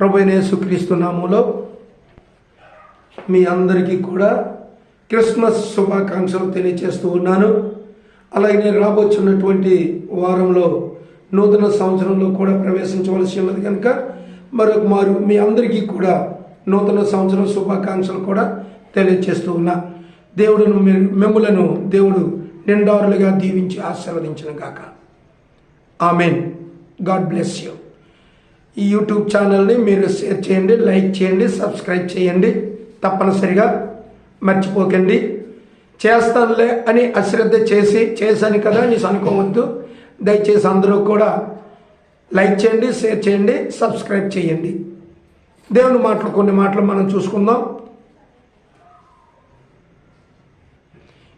ప్రభు యేసుక్రీస్తు మీ అందరికీ కూడా క్రిస్మస్ శుభాకాంక్షలు తెలియజేస్తూ ఉన్నాను. అలాగే నేను రాబోతున్నటువంటి వారంలో నూతన సంవత్సరంలో కూడా ప్రవేశించవలసి ఉన్నది కనుక మరొక మారు మీ అందరికీ కూడా నూతన సంవత్సరం శుభాకాంక్షలు కూడా తెలియజేస్తూ ఉన్నా. దేవుడును మిమ్ములను దేవుడు నిండారులుగా దీవించి ఆశీర్వదించిన గాక. ఆమెన్. God bless you. ఈ యూట్యూబ్ ఛానల్ని మీరు షేర్ చేయండి లైక్ చేయండి సబ్స్క్రైబ్ చేయండి. తప్పనిసరిగా మర్చిపోకండి. చేస్తానులే అని అశ్రద్ధ చేసి చేశాను కదా అని అనుకోవద్దు. దయచేసి అందరూ కూడా లైక్ చేయండి షేర్ చేయండి సబ్స్క్రైబ్ చేయండి. దేవుని మాటలు కొన్ని మాటలు మనం చూసుకుందాం.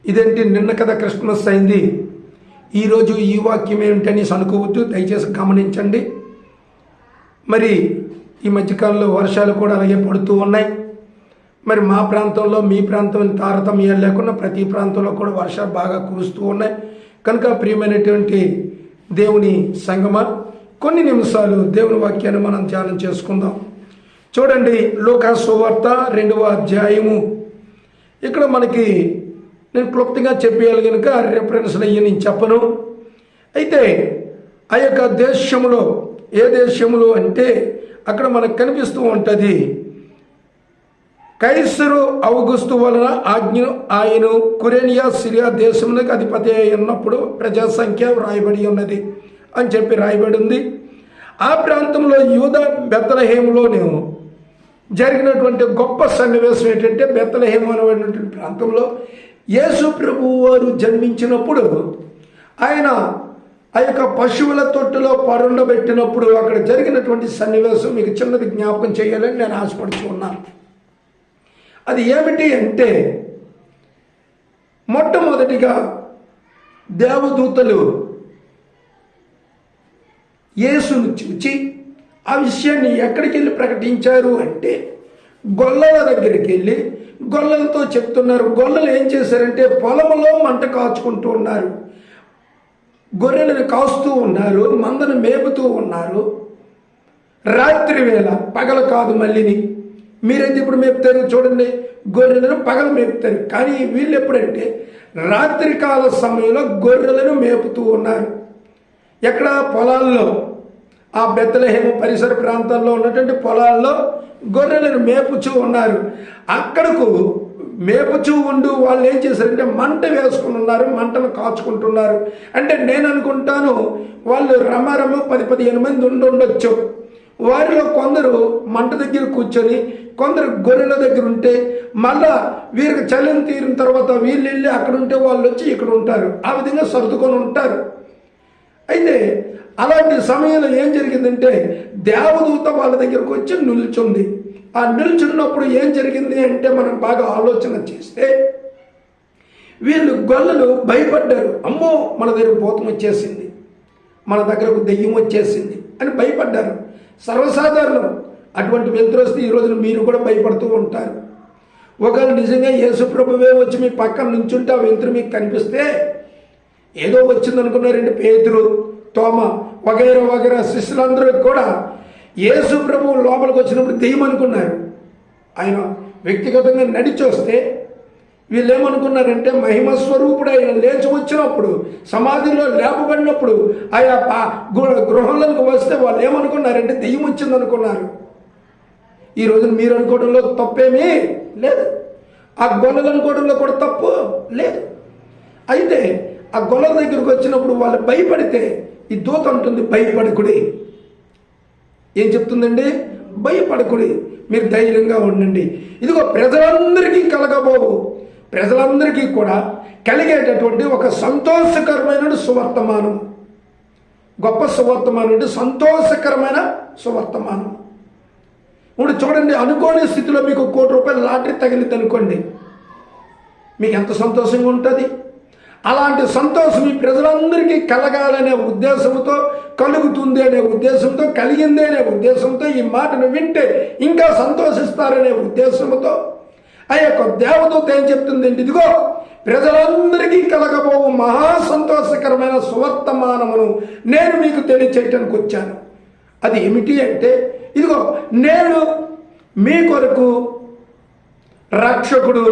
ఇదేంటి? నిన్న కదా క్రిస్మస్ అయింది. ఈరోజు ఈ వాక్యం ఏమిటని అనుకోవద్దు. దయచేసి గమనించండి. మరి ఈ మధ్యకాలంలో వర్షాలు కూడా అలాగే పడుతూ ఉన్నాయి. మరి మా ప్రాంతంలో మీ ప్రాంతం తారతమ్యం లేకుండా ప్రతి ప్రాంతంలో కూడా వర్షాలు బాగా కురుస్తూ ఉన్నాయి. కనుక ప్రియమైనటువంటి దేవుని సంగమ కొన్ని నిమిషాలు దేవుని వాక్యాన్ని మనం ధ్యానం చేసుకుందాం. చూడండి లోకా సువార్త రెండవ అధ్యాయము. ఇక్కడ మనకి నేను క్లుప్తంగా చెప్పేయాలి కనుక రెఫరెన్స్లు అయ్యి నేను చెప్పను. అయితే ఆ యొక్క దేశంలో ఏ దేశంలో అంటే అక్కడ మనకు కనిపిస్తూ ఉంటుంది. కైసరు అవగుస్తు వలన ఆజ్ఞ ఆయన కురేనియా సిరియా దేశంలోకి అధిపతి అయి ఉన్నప్పుడు ప్రజా సంఖ్య వ్రాయబడి ఉన్నది అని చెప్పి రాయబడి ఉంది ఆ ప్రాంతంలో యూద బెత్తలహేములోనేమో జరిగినటువంటి గొప్ప సన్నివేశం ఏంటంటే బెత్తలహేము అనేటువంటి ప్రాంతంలో యేసు ప్రభువు వారు జన్మించినప్పుడు ఆయన ఆ యొక్క పశువుల తొట్టులో పరుండబెట్టినప్పుడు అక్కడ జరిగినటువంటి సన్నివేశం మీకు చిన్నది జ్ఞాపకం చేయాలని నేను ఆశపడుచు ఉన్నాను. అది ఏమిటి అంటే మొట్టమొదటిగా దేవదూతలు యేసును చూచి ఆ విషయాన్ని ఎక్కడికి వెళ్ళి ప్రకటించారు? అంటే గొల్లల దగ్గరికి వెళ్ళి గొల్లలతో చెప్తున్నారు. గొల్లలు ఏం చేశారంటే పొలంలో మంట కాచుకుంటూ ఉన్నారు. గొర్రెలను కాస్తూ ఉన్నారు మందను మేపుతూ ఉన్నారు. రాత్రి వేళ పగల కాదు మళ్ళీని. మీరైతే ఇప్పుడు మేపుతారు చూడండి గొర్రెలను పగలు మేపుతారు. కానీ వీళ్ళు ఎప్పుడంటే రాత్రికాల సమయంలో గొర్రెలను మేపుతూ ఉన్నారు. ఎక్కడ పొలాల్లో ఆ బెత్తలహేమ పరిసర ప్రాంతాల్లో ఉన్నటువంటి పొలాల్లో గొర్రెలను మేపుచూ ఉన్నారు. అక్కడకు మేపుచూ ఉండు వాళ్ళు ఏం చేశారంటే మంట వేసుకుని ఉన్నారు మంటను కాచుకుంటున్నారు. అంటే నేను అనుకుంటాను వాళ్ళు రమారమ పది పదిహేను మంది ఉండి ఉండొచ్చు వారిలో కొందరు మంట దగ్గర కూర్చొని కొందరు గొర్రెల దగ్గర ఉంటే మళ్ళా వీరికి చలిని తీరిన తర్వాత వీళ్ళు వెళ్ళి అక్కడ ఉంటే వాళ్ళు వచ్చి ఇక్కడ ఉంటారు ఆ విధంగా సర్దుకొని ఉంటారు. అయితే అలాంటి సమయంలో ఏం జరిగిందంటే దేవదూత వాళ్ళ దగ్గరకు వచ్చి నిల్చుంది. ఆ నిల్చున్నప్పుడు ఏం జరిగింది అంటే మనం బాగా ఆలోచన చేస్తే వీళ్ళు గొల్లలు భయపడ్డారు. అమ్మో మన దగ్గర భూతం వచ్చేసింది. మన దగ్గరకు దెయ్యం వచ్చేసింది అని భయపడ్డారు. సర్వసాధారణం. అటువంటి వెలుతురు వస్తే ఈ రోజున మీరు కూడా భయపడుతూ ఉంటారు. ఒకవేళ నిజంగా యేసుప్రభువే వచ్చి మీ పక్కన నుంచుంటే ఆ వెలుతురు మీకు కనిపిస్తే ఏదో వచ్చిందనుకున్నారండి పేతురు తోమ వగైరా వగైరా శిష్యులందరూ కూడా యేసు ప్రభు లోపలికి వచ్చినప్పుడు దెయ్యం అనుకున్నారు ఆయన వ్యక్తిగతంగా నడిచి వస్తే వీళ్ళు ఏమనుకున్నారంటే మహిమ స్వరూపుడు ఆయన లేచి వచ్చినప్పుడు సమాధిలో లేపబడినప్పుడు ఆయా గృహంలోకి వస్తే వాళ్ళు ఏమనుకున్నారంటే దెయ్యం వచ్చింది అనుకున్నారు ఈ రోజున మీరు అనుకోవడంలో తప్పేమీ లేదు. ఆ గొల్లలు అనుకోవడంలో కూడా తప్పు లేదు. అయితే ఆ గొల్ల దగ్గరకు వచ్చినప్పుడు వాళ్ళు భయపడితే ఈ దూత ఉంటుంది భయపడకుడి. ఏం చెప్తుందండి? భయపడకుడి. మీరు ధైర్యంగా ఉండండి. ఇదిగో ప్రజలందరికీ కలగబోవు. ప్రజలందరికీ కూడా కలిగేటటువంటి ఒక సంతోషకరమైన సువర్తమానం. గొప్ప సువర్తమానం అంటే సంతోషకరమైన సువర్తమానం. ఇప్పుడు చూడండి అనుకోని స్థితిలో మీకు కోటి రూపాయల లాటరీ తగిలింది అనుకోండి మీకు ఎంత సంతోషంగా ఉంటుంది? అలాంటి సంతోషం ఈ ప్రజలందరికీ కలగాలనే ఉద్దేశంతో కలుగుతుంది అనే ఉద్దేశంతో కలిగింది అనే ఉద్దేశంతో ఈ మాటను వింటే ఇంకా సంతోషిస్తారనే ఉద్దేశంతో ఆ యొక్క దేవదూత ఏం చెప్తుందండి ఇదిగో ప్రజలందరికీ కలగబో మహా సంతోషకరమైన సువర్తమానమును నేను మీకు తెలియచేయటానికి వచ్చాను. అది ఏమిటి అంటే ఇదిగో నేను మీ కొరకు రక్షకుడు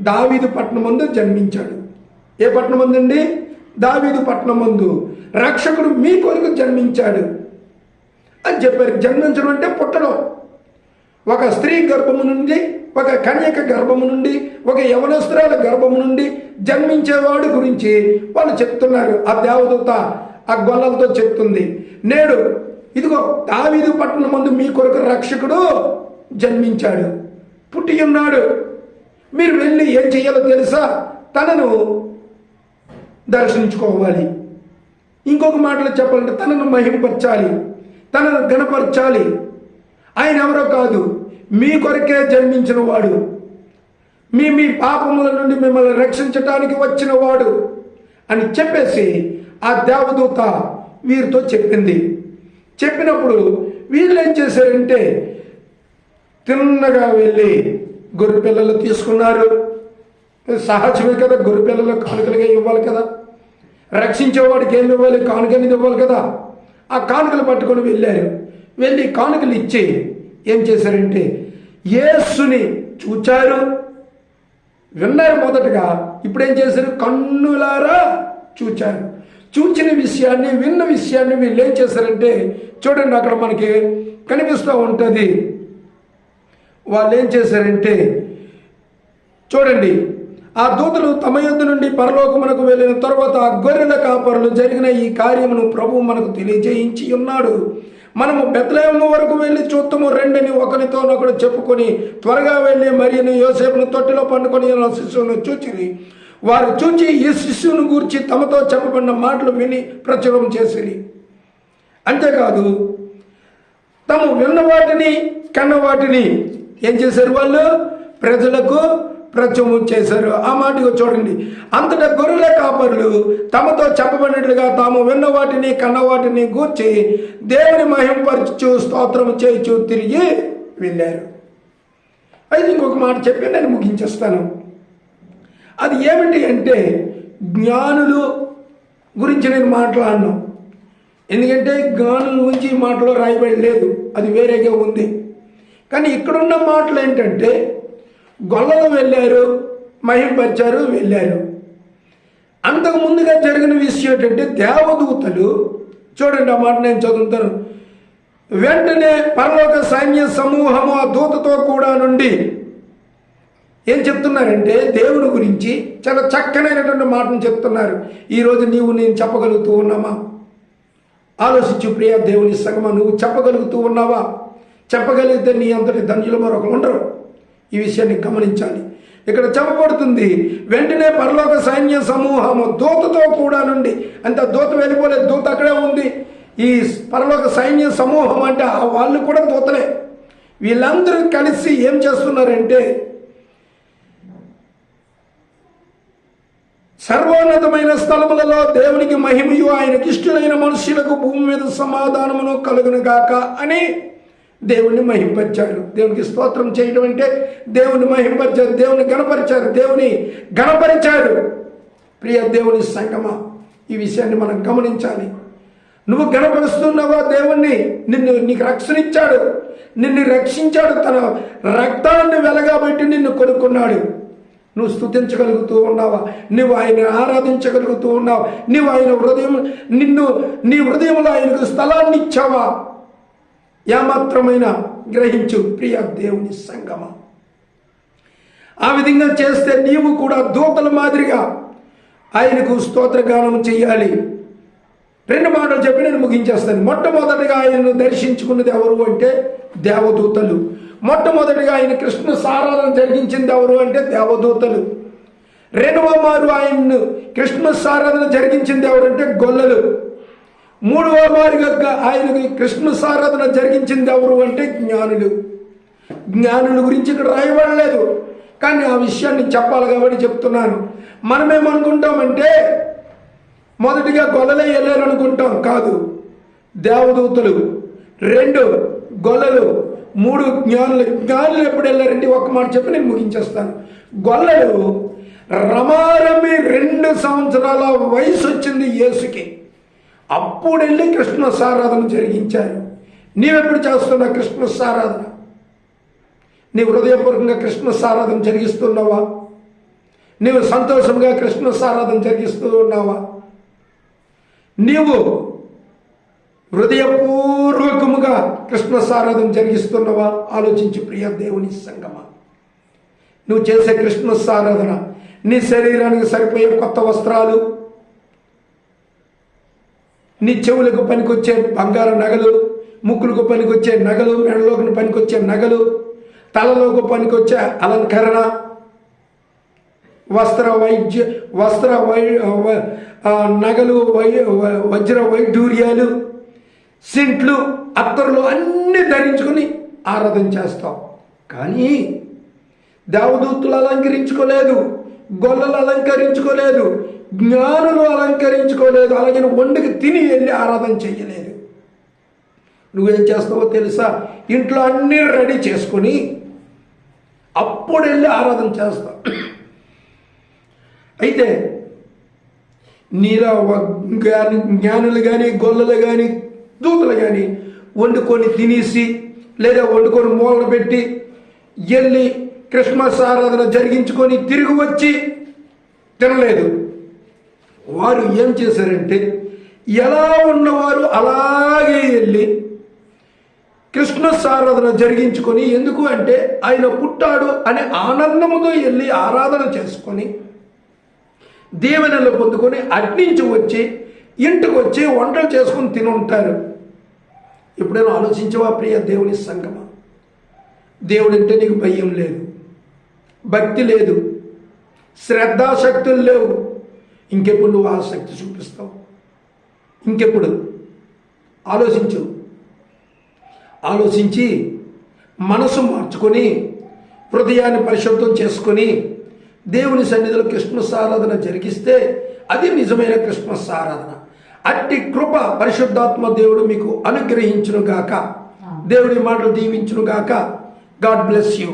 దావీదు పట్నం ముందు జన్మించాడు. ఏ పట్టణం ఉందండి? దావీదు పట్టణం ముందు. రక్షకుడు మీ కొరకు జన్మించాడు. అని చెప్పారు. జన్మించడం అంటే పుట్టడం. ఒక స్త్రీ గర్భము నుండి ఒక కన్యక గర్భము నుండి ఒక యవనస్త్రాల గర్భము నుండి జన్మించేవాడు గురించి వాళ్ళు చెప్తున్నారు. ఆ దేవదూత ఆ గొల్లలతో చెప్తుంది. నేడు ఇదిగో దావీదు పట్టణం ముందు మీ కొరకు రక్షకుడు జన్మించాడు. పుట్టి ఉన్నాడు. మీరు వెళ్ళి ఏం చేయాలో తెలుసా? తనను దర్శించుకోవాలి. ఇంకొక మాటలో చెప్పాలంటే తనను మహిమపరచాలి తనను గణపరచాలి ఆయన ఎవరో కాదు మీ కొరకే జన్మించిన వాడు. మీ మీ పాపముల నుండి మిమ్మల్ని రక్షించటానికి వచ్చిన వాడు అని చెప్పేసి ఆ దేవదూత వీరితో చెప్పింది. చెప్పినప్పుడు వీళ్ళు ఏం చేశారంటే తిన్నగా వెళ్ళి గొర్రె పిల్లలు తీసుకున్నారు. సహజమే కదా గొర్రె పిల్లలు కానుకలుగా ఇవ్వాలి కదా. రక్షించేవాడికి ఏమి ఇవ్వాలి? కానుక అనేది ఇవ్వాలి కదా? ఆ కానుకలు పట్టుకొని వెళ్ళారు. వెళ్ళి కానుకలు ఇచ్చి ఏం చేశారంటే యేసుని చూచారు. విన్నారు మొదటగా. ఇప్పుడు ఏం చేశారు? కన్నులారా చూచారు. చూచిన విషయాన్ని విన్న విషయాన్ని వీళ్ళు ఏం చేశారంటే చూడండి అక్కడ మనకి కనిపిస్తూ ఉంటుంది. వాళ్ళు ఏం చేశారంటే చూడండి ఆ దూతలు తమ యొద్ద నుండి పరలోకమునకు వెళ్ళిన తర్వాత ఆ గొర్రెల కాపరులు జరిగిన ఈ కార్యమును ప్రభు మనకు తెలియజేయించి ఉన్నాడు. మనము బెత్తలేము వరకు వెళ్ళి చూస్తాము రెండని ఒకరితో ఒకడు చెప్పుకొని త్వరగా వెళ్ళి మరియు యోసేపును తొట్టిలో పండుకొని శిశువును చూచిరి. వారు చూచి ఈ శిశువును గూర్చి తమతో చెప్పబడిన మాటలు విని ప్రచురం చేసిరి. అంతేకాదు తాము విన్న వాటిని కన్న వాటిని ఏం చేశారు వాళ్ళు? ప్రజలకు ప్రత్యము చేశారు. ఆ మాటకు చూడండి. అంతటా గొర్రెల కాపరులు తమతో చెప్పబడినట్లుగా తాము విన్న వాటిని కన్న వాటిని గూర్చి దేవుని మహింపరచు స్తోత్రం చేయించు తిరిగి వెళ్ళారు. అయితే ఇంకొక మాట చెప్పి నేను ముగించేస్తాను. అది ఏమిటి అంటే జ్ఞానులు గురించి నేను మాట్లాడను. ఎందుకంటే జ్ఞానుల గురించి ఈ మాటలో రాయబడి లేదు అది వేరేగా ఉంది. కానీ ఇక్కడున్న మాటలు ఏంటంటే గొల్లలు వెళ్ళారు మహింపరిచారు వెళ్ళారు. అంతకు ముందుగా జరిగిన విషయం ఏంటంటే దేవదూతలు చూడండి ఆ మాట నేను చదువుతాను. వెంటనే పరలోక సైన్య సమూహము ఆ దూతతో కూడా నుండి ఏం చెప్తున్నారంటే దేవుని గురించి చాలా చక్కనైనటువంటి మాటను చెప్తున్నారు. ఈరోజు నీవు నేను చెప్పగలుగుతూ ఉన్నామా? ఆలోచించు ప్రియ దేవుని సంగమా నువ్వు చెప్పగలుగుతూ ఉన్నావా? చెప్పగలిగితే నీ అంతటి ధన్యులు మరొకరు ఉండరు. ఈ విషయాన్ని గమనించాలి. ఇక్కడ చెప్పబడుతుంది వెంటనే పరలోక సైన్య సమూహము దూతతో కూడా నుండి అంత దూత వెళ్ళిపోలేదు దూత అక్కడే ఉంది. ఈ పరలోక సైన్య సమూహం అంటే ఆ వాళ్ళు కూడా దూతలే. వీళ్ళందరూ కలిసి ఏం చేస్తున్నారంటే సర్వోన్నతమైన స్థలములలో దేవునికి మహిమయు ఆయన ఇష్టమైన మనుషులకు భూమి మీద సమాధానమును కలుగును గాక అని దేవుణ్ణి మహింపరిచాడు. దేవునికి స్తోత్రం చేయడం అంటే దేవుని మహింపరిచాడు దేవుని గణపరిచాడు దేవుని గణపరిచాడు. ప్రియ దేవుని సంగమా ఈ విషయాన్ని మనం గమనించాలి. నువ్వు గణపరుస్తున్నావా దేవుణ్ణి? నిన్ను నీకు రక్షణిచ్చాడు నిన్ను రక్షించాడు. తన రక్తాన్ని వెలగాబెట్టి నిన్ను కొనుక్కున్నాడు. నువ్వు స్థుతించగలుగుతూ ఉన్నావా? నువ్వు ఆయన ఆరాధించగలుగుతూ ఉన్నావు? నువ్వు ఆయన హృదయం నిన్ను నీ హృదయంలో ఆయనకు స్థలాన్ని ఇచ్చావా? ఏమాత్రమైన గ్రహించు ప్రియ దేవుని సంగమ. ఆ విధంగా చేస్తే నీవు కూడా దూతల మాదిరిగా ఆయనకు స్తోత్రగానం చేయాలి. రెండు మాటలు చెప్పి నేను ముగించేస్తాను. మొట్టమొదటిగా ఆయనను దర్శించుకున్నది ఎవరు అంటే దేవదూతలు. మొట్టమొదటిగా ఆయన కృష్ణ సారాధన జరిగించింది ఎవరు అంటే దేవదూతలు. రెండవ మారు ఆయన్ను కృష్ణ సారాధన జరిగించింది ఎవరంటే గొల్లలు. మూడవ మారుగా ఆయనకి కృష్ణ సారాధన జరిగించింది ఎవరు అంటే జ్ఞానులు. జ్ఞానుల గురించి ఇక్కడ రాయబడలేదు. కానీ ఆ విషయాన్ని చెప్పాలి కాబట్టి చెప్తున్నాను. మనమేమనుకుంటామంటే మొదటిగా గొల్లలే వెళ్ళారు అనుకుంటాం కాదు. దేవదూతలు. రెండు గొల్లలు. మూడు జ్ఞానులు. జ్ఞానులు ఎప్పుడు వెళ్ళారంటే ఒక్క మాట చెప్పి నేను ముగించేస్తాను. గొల్లలు రమారమి రెండు సంవత్సరాల వయసు వచ్చింది యేసుకి. అప్పుడు వెళ్ళి కృష్ణ సారాధన జరిగించారు నీవెప్పుడు చేస్తున్నా కృష్ణ సారాధన నీ హృదయపూర్వకంగా కృష్ణ సారాధన జరిగిస్తున్నావా? నీవు సంతోషంగా కృష్ణ సారాధన జరిగిస్తూ ఉన్నావా నీవు హృదయపూర్వకముగా కృష్ణ సారాధన జరిగిస్తున్నావా? ఆలోచించి ప్రియ దేవుని సంగమా. నువ్వు చేసే కృష్ణ ఆరాధన నీ శరీరానికి సరిపోయే కొత్త వస్త్రాలు నీ చెవులకు పనికొచ్చే బంగారు నగలు ముక్కులకు పనికొచ్చే నగలు మెడలోకి పనికొచ్చే నగలు తలలోకి పనికొచ్చే అలంకరణ వస్త్ర వైద్య వస్త్ర వై వ- నగలు వై వజ్ర వైఢూర్యాలు సింట్లు అత్తరులు అన్నీ ధరించుకొని ఆరాధన చేస్తాం. కానీ దేవదూతులు అలంకరించుకోలేదు గొల్లలు అలంకరించుకోలేదు జ్ఞానులు అలంకరించుకోలేదు. అలాగే వండుకి తిని వెళ్ళి ఆరాధన చేయలేదు నువ్వేం చేస్తావో తెలుసా? ఇంట్లో అన్నీ రెడీ చేసుకొని అప్పుడు వెళ్ళి ఆరాధన చేస్తావు. అయితే నీలా కానీ జ్ఞానులు కానీ గొల్లలు కానీ దూతలు కానీ వండుకొని తినేసి లేదా వండుకొని మూలన పెట్టి వెళ్ళి క్రిస్మస్ ఆరాధన జరిగించుకొని తిరిగి వచ్చి తినలేదు. వారు ఏం చేశారంటే ఎలా ఉన్నవారు అలాగే వెళ్ళి కృష్ణ ఆరాధన జరిగించుకొని ఎందుకు అంటే ఆయన పుట్టాడు అనే ఆనందముతో వెళ్ళి ఆరాధన చేసుకొని దీవెనలు పొందుకొని అట్నుంచి వచ్చి ఇంటికి వచ్చి వంటలు చేసుకొని తిని ఉంటారు. ఎప్పుడైనా ఆలోచించవా ప్రియ దేవుని సంగమ? దేవుడు అంటే నీకు భయం లేదు భక్తి లేదు శ్రద్ధాశక్తులు లేవు. ఇంకెప్పుడు నువ్వు ఆసక్తి చూపిస్తావు? ఇంకెప్పుడు? ఆలోచించు. ఆలోచించి మనసు మార్చుకొని హృదయాన్ని పరిశుద్ధం చేసుకొని దేవుని సన్నిధిలో క్రిస్మస్ ఆరాధన జరిగిస్తే అది నిజమైన క్రిస్మస్ ఆరాధన అట్టి కృప పరిశుద్ధాత్మ దేవుడు మీకు అనుగ్రహించును గాక దేవుడి మాటలు దీవించును గాక గాడ్ బ్లెస్ యూ.